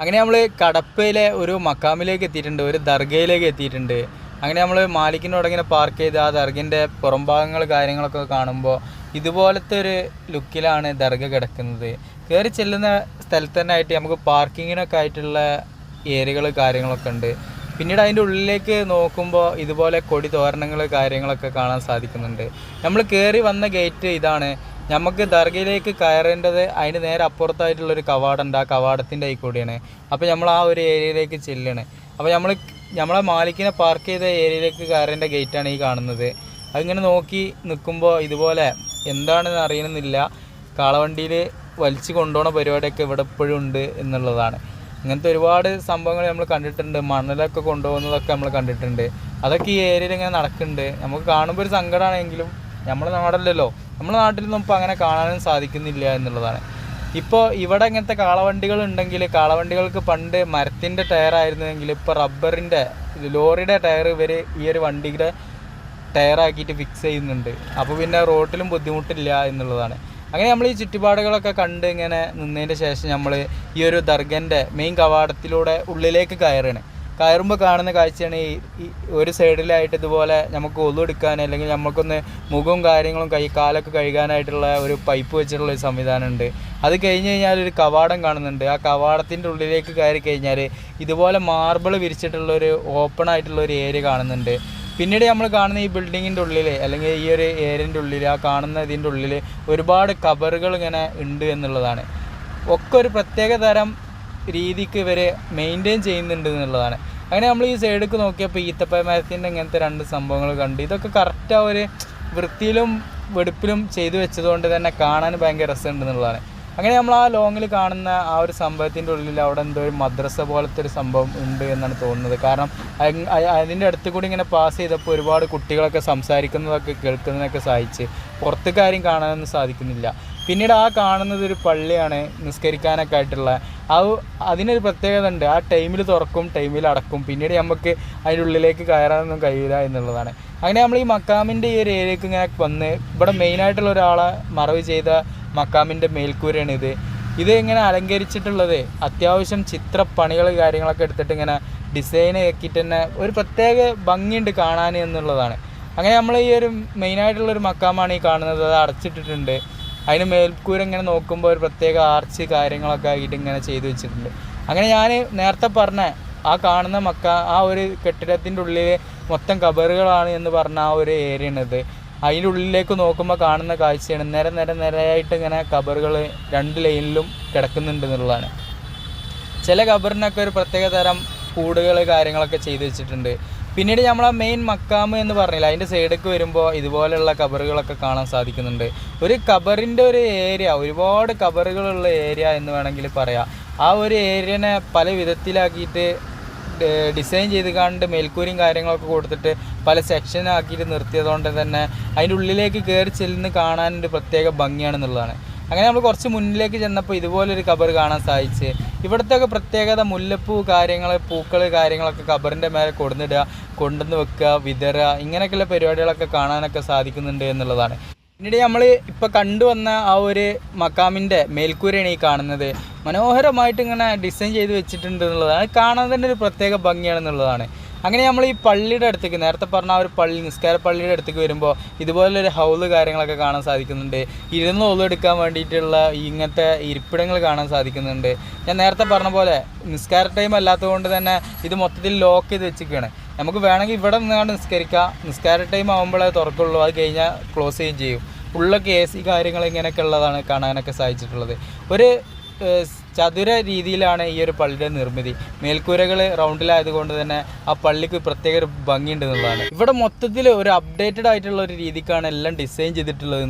അങ്ങനെ നമ്മൾ കടപ്പയിലെ ഒരു മക്കാമിലേക്ക് എത്തിയിട്ടുണ്ട് ഒരു ദർഗയിലേക്ക് എത്തിയിട്ടുണ്ട്. അങ്ങനെ നമ്മൾ മാലിക്കിനോട് ഇങ്ങനെ പാർക്ക് ചെയ്ത് ആ ദർഗിന്റെ പുറംഭാഗങ്ങൾ കാര്യങ്ങളൊക്കെ കാണുമ്പോൾ ഇതുപോലത്തെ ഒരു ലുക്കിലാണ് ദർഗ കിടക്കുന്നത്. കയറി ചെല്ലുന്ന സ്ഥലത്ത് തന്നെ ആയിട്ട് നമുക്ക് പാർക്കിങ്ങിനൊക്കെ ആയിട്ടുള്ള ഏരിയകൾ കാര്യങ്ങളൊക്കെ ഉണ്ട്. പിന്നീട് അതിന്റെ ഉള്ളിലേക്ക് നോക്കുമ്പോൾ ഇതുപോലെ കൊടി തോരണങ്ങൾ കാര്യങ്ങളൊക്കെ കാണാൻ സാധിക്കുന്നുണ്ട്. നമ്മൾ കയറി വന്ന ഗേറ്റ് ഇതാണ് നമുക്ക് ദർഗയിലേക്ക് കയറേണ്ടത് അതിന് നേരെ അപ്പുറത്തായിട്ടുള്ളൊരു കവാടമുണ്ട്. ആ കവാടത്തിന്റെ ആയിക്കൂടിയാണ് അപ്പോൾ നമ്മൾ ആ ഒരു ഏരിയയിലേക്ക് ചെല്ലാണ്. അപ്പോൾ നമ്മൾ നമ്മളെ മാലിക്കിനെ പാർക്ക് ചെയ്ത ഏരിയയിലേക്ക് കയറേണ്ട ഗേറ്റാണ് ഈ കാണുന്നത്. അതിങ്ങനെ നോക്കി നിൽക്കുമ്പോൾ ഇതുപോലെ എന്താണെന്ന് അറിയണമെന്നില്ല. കാളവണ്ടിയിൽ വലിച്ചു കൊണ്ടുപോകുന്ന പരിപാടിയൊക്കെ ഇവിടെ ഇപ്പോഴും ഉണ്ട് എന്നുള്ളതാണ്. ഇങ്ങനത്തെ ഒരുപാട് സംഭവങ്ങൾ നമ്മൾ കണ്ടിട്ടുണ്ട്. മണലൊക്കെ കൊണ്ടുപോകുന്നതൊക്കെ നമ്മൾ കണ്ടിട്ടുണ്ട്. അതൊക്കെ ഈ ഏരിയയിൽ ഇങ്ങനെ നടക്കുന്നുണ്ട്. നമുക്ക് കാണുമ്പോൾ ഒരു സങ്കടമാണെങ്കിലും നമ്മൾ നാടല്ലല്ലോ. നമ്മുടെ നാട്ടിലൊന്നും ഇപ്പോൾ അങ്ങനെ കാണാനും സാധിക്കുന്നില്ല എന്നുള്ളതാണ്. ഇപ്പോൾ ഇവിടെ ഇങ്ങനത്തെ കാളവണ്ടികൾ ഉണ്ടെങ്കിൽ കാളവണ്ടികൾക്ക് പണ്ട് മരത്തിന്റെ ടയറായിരുന്നുവെങ്കിൽ ഇപ്പോൾ റബ്ബറിന്റെ ലോറിയുടെ ടയർ ഇവർ ഈ ഒരു വണ്ടിയുടെ ടയറാക്കിയിട്ട് ഫിക്സ് ചെയ്യുന്നുണ്ട്. അപ്പോൾ പിന്നെ റോട്ടിലും ബുദ്ധിമുട്ടില്ല എന്നുള്ളതാണ്. അങ്ങനെ നമ്മൾ ഈ ചുറ്റുപാടുകളൊക്കെ കണ്ട് ഇങ്ങനെ നിന്നതിന്റെ ശേഷം നമ്മൾ ഈ ഒരു ദർഗന്റെ മെയിൻ കവാടത്തിലൂടെ ഉള്ളിലേക്ക് കയറാണ് കയറുമ്പോൾ കാണുന്ന കാഴ്ചയാണ് ഈ ഒരു സൈഡിലായിട്ട് ഇതുപോലെ നമുക്ക് ഒതുവെടുക്കാൻ അല്ലെങ്കിൽ നമുക്കൊന്ന് മുഖവും കാര്യങ്ങളും കൈ കാലൊക്കെ കഴുകാനായിട്ടുള്ള ഒരു പൈപ്പ് വെച്ചിട്ടുള്ള ഒരു സംവിധാനമുണ്ട്. അത് കഴിഞ്ഞ് കഴിഞ്ഞാൽ ഒരു കവാടം കാണുന്നുണ്ട്. ആ കവാടത്തിന്റെ ഉള്ളിലേക്ക് കയറി കഴിഞ്ഞാൽ ഇതുപോലെ മാർബിൾ വിരിച്ചിട്ടുള്ള ഒരു ഓപ്പൺ ആയിട്ടുള്ള ഒരു ഏരിയ കാണുന്നുണ്ട്. പിന്നീട് നമ്മൾ കാണുന്ന ഈ ബിൽഡിങ്ങിന്റെ ഉള്ളിൽ അല്ലെങ്കിൽ ഈ ഒരു ഏരിയന്റെ ഉള്ളിൽ ആ കാണുന്ന ഇതിന്റെ ഉള്ളിൽ ഒരുപാട് കബറുകൾ ഇങ്ങനെ ഉണ്ട് എന്നുള്ളതാണ്. ഒക്കെ ഒരു പ്രത്യേക തരം രീതിക്ക് ഇവർ മെയിന്റെയിൻ ചെയ്യുന്നുണ്ട് എന്നുള്ളതാണ്. അങ്ങനെ നമ്മൾ ഈ സൈഡിലേക്ക് നോക്കിയപ്പോൾ ഈത്തപ്പഴ മരത്തിന്റെ ഇങ്ങനത്തെ രണ്ട് സംഭവങ്ങൾ കണ്ട്. ഇതൊക്കെ കറക്റ്റ് ആ ഒരു വൃത്തിയിലും വെടുപ്പിലും ചെയ്തു വെച്ചതുകൊണ്ട് തന്നെ കാണാൻ ഭയങ്കര രസമുണ്ട് എന്നുള്ളതാണ്. അങ്ങനെ നമ്മൾ ആ ലോങ്ങിൽ കാണുന്ന ആ ഒരു സംഭവത്തിന്റെ ഉള്ളിൽ അവിടെ എന്തോ ഒരു മദ്രസ പോലത്തെ ഒരു സംഭവം ഉണ്ട് എന്നാണ് തോന്നുന്നത്. കാരണം അതിന്റെ അടുത്ത് കൂടി ഇങ്ങനെ പാസ് ചെയ്തപ്പോൾ ഒരുപാട് കുട്ടികളൊക്കെ സംസാരിക്കുന്നതൊക്കെ കേൾക്കുന്നതൊക്കെ സഹായിച്ച് പുറത്ത് കാര്യം കാണാനൊന്നും സാധിക്കുന്നില്ല. പിന്നീട് ആ കാണുന്നത് ഒരു പള്ളിയാണ് നിസ്കരിക്കാനൊക്കെ ആയിട്ടുള്ള. ആ അതിനൊരു പ്രത്യേകത ഉണ്ട്. ആ ടൈമിൽ തുറക്കും ടൈമിൽ അടക്കും. പിന്നീട് നമുക്ക് അതിന്റെ ഉള്ളിലേക്ക് കയറാനൊന്നും കഴിയില്ല എന്നുള്ളതാണ്. അങ്ങനെ നമ്മൾ ഈ മക്കാമിന്റെ ഈ ഒരു ഏരിയക്ക് ഇങ്ങനെ വന്ന് ഇവിടെ മെയിനായിട്ടുള്ള ഒരാളെ മറവ് ചെയ്ത മക്കാമിന്റെ മേൽക്കൂരയാണ് ഇത്. ഇത് ഇങ്ങനെ അലങ്കരിച്ചിട്ടുള്ളത് അത്യാവശ്യം ചിത്രപ്പണികൾ കാര്യങ്ങളൊക്കെ എടുത്തിട്ട് ഇങ്ങനെ ഡിസൈൻ ആക്കിയിട്ട് തന്നെ ഒരു പ്രത്യേക ഭംഗിയുണ്ട് കാണാൻ എന്നുള്ളതാണ്. അങ്ങനെ നമ്മൾ ഈ ഒരു മെയിനായിട്ടുള്ളൊരു മക്കാമാണ് ഈ കാണുന്നത്. അത് അടച്ചിട്ടിട്ടുണ്ട്. അതിന് മേൽക്കൂര ഇങ്ങനെ നോക്കുമ്പോൾ ഒരു പ്രത്യേക ആർച്ച് കാര്യങ്ങളൊക്കെ ആയിട്ട് ഇങ്ങനെ ചെയ്തു വെച്ചിട്ടുണ്ട്. അങ്ങനെ ഞാൻ നേരത്തെ പറഞ്ഞ ആ കാണുന്ന മക്ക ആ ഒരു കെട്ടിടത്തിന്റെ ഉള്ളിൽ മൊത്തം കബറുകളാണ് എന്ന് പറഞ്ഞ ആ ഒരു ഏരിയ ആണിത് അതിന്റെ ഉള്ളിലേക്ക് നോക്കുമ്പോൾ കാണുന്ന കാഴ്ചയാണ്. നിര നിര നിരയായിട്ട് ഇങ്ങനെ കബറുകൾ രണ്ട് ലൈനിലും കിടക്കുന്നുണ്ട് എന്നുള്ളതാണ്. ചില കബറിനൊക്കെ ഒരു പ്രത്യേക തരം കൂടുകൾ കാര്യങ്ങളൊക്കെ ചെയ്തു വെച്ചിട്ടുണ്ട്. പിന്നീട് നമ്മൾ ആ മെയിൻ മക്കാമ് എന്ന് പറഞ്ഞില്ല അതിന്റെ സൈഡേക്ക് വരുമ്പോൾ ഇതുപോലെയുള്ള കബറുകളൊക്കെ കാണാൻ സാധിക്കുന്നുണ്ട്. ഒരു കബറിന്റെ ഒരു ഏരിയ ഒരുപാട് കബറുകളുള്ള ഏരിയ എന്ന് വേണമെങ്കിൽ പറയാം. ആ ഒരു ഏരിയനെ പല വിധത്തിലാക്കിയിട്ട് ഡിസൈൻ ചെയ്ത് കണ്ട് മേൽക്കൂരിയും കാര്യങ്ങളൊക്കെ കൊടുത്തിട്ട് പല സെക്ഷനാക്കിയിട്ട് നിർത്തിയതുകൊണ്ട് തന്നെ അതിന്റെ ഉള്ളിലേക്ക് കയറി ചെല്ലുന്ന കാണാൻ ഒരു പ്രത്യേക ഭംഗിയാണെന്നുള്ളതാണ്. അങ്ങനെ നമ്മൾ കുറച്ച് മുന്നിലേക്ക് ചെന്നപ്പോൾ ഇതുപോലൊരു കബർ കാണാൻ സാധിച്ച്. ഇവിടുത്തെ പ്രത്യേകത മുല്ലപ്പൂ കാര്യങ്ങൾ പൂക്കൾ കാര്യങ്ങളൊക്കെ കബറിന്റെ മേലെ കൊടുന്നിടുക കൊണ്ടുവന്ന് വെക്കുക വിതറുക ഇങ്ങനെയൊക്കെയുള്ള പരിപാടികളൊക്കെ കാണാനൊക്കെ സാധിക്കുന്നുണ്ട് എന്നുള്ളതാണ്. പിന്നീട് നമ്മൾ ഇപ്പോൾ കണ്ടുവന്ന ആ ഒരു മക്കാമിന്റെ മേൽക്കൂരയാണ് ഈ കാണുന്നത്. മനോഹരമായിട്ട് ഇങ്ങനെ ഡിസൈൻ ചെയ്ത് വെച്ചിട്ടുണ്ട് എന്നുള്ളതാണ്. കാണാൻ തന്നെ ഒരു പ്രത്യേക ഭംഗിയാണെന്നുള്ളതാണ് അങ്ങനെ നമ്മൾ ഈ പള്ളിയുടെ അടുത്തേക്ക് നേരത്തെ പറഞ്ഞ ആ ഒരു പള്ളി നിസ്കാര പള്ളിയുടെ അടുത്തേക്ക് വരുമ്പോൾ ഇതുപോലൊരു ഹൗൾ കാര്യങ്ങളൊക്കെ കാണാൻ സാധിക്കുന്നുണ്ട്. ഇരുന്ന് ഒന്നും എടുക്കാൻ വേണ്ടിയിട്ടുള്ള ഇങ്ങനത്തെ ഇരിപ്പിടങ്ങൾ കാണാൻ സാധിക്കുന്നുണ്ട്. ഞാൻ നേരത്തെ പറഞ്ഞ പോലെ നിസ്കാര ടൈം അല്ലാത്തതുകൊണ്ട് തന്നെ ഇത് മൊത്തത്തിൽ ലോക്ക് ചെയ്ത് വെച്ചിരിക്കുകയാണ്. നമുക്ക് വേണമെങ്കിൽ ഇവിടെ നിന്നാണ് നിസ്കരിക്കാം. നിസ്കാര ടൈം ആകുമ്പോഴേ തുറക്കുള്ളൂ. അത് കഴിഞ്ഞാൽ ക്ലോസ് ചെയ്യുകയും ചെയ്യും. ഉള്ളൊക്കെ എ സി കാര്യങ്ങൾ ഇങ്ങനെയൊക്കെ ഉള്ളതാണ് കാണാനൊക്കെ സാധിച്ചിട്ടുള്ളത്. ഒരു ചതുര രീതിയിലാണ് ഈ ഒരു പള്ളിയുടെ നിർമ്മിതി. മേൽക്കൂരകൾ റൗണ്ടിലായതുകൊണ്ട് തന്നെ ആ പള്ളിക്ക് പ്രത്യേക ഒരു ഭംഗിയുണ്ട് എന്നുള്ളതാണ്. ഇവിടെ മൊത്തത്തിൽ ഒരു അപ്ഡേറ്റഡ് ആയിട്ടുള്ള ഒരു രീതിക്കാണ് എല്ലാം ഡിസൈൻ ചെയ്തിട്ടുള്ളത്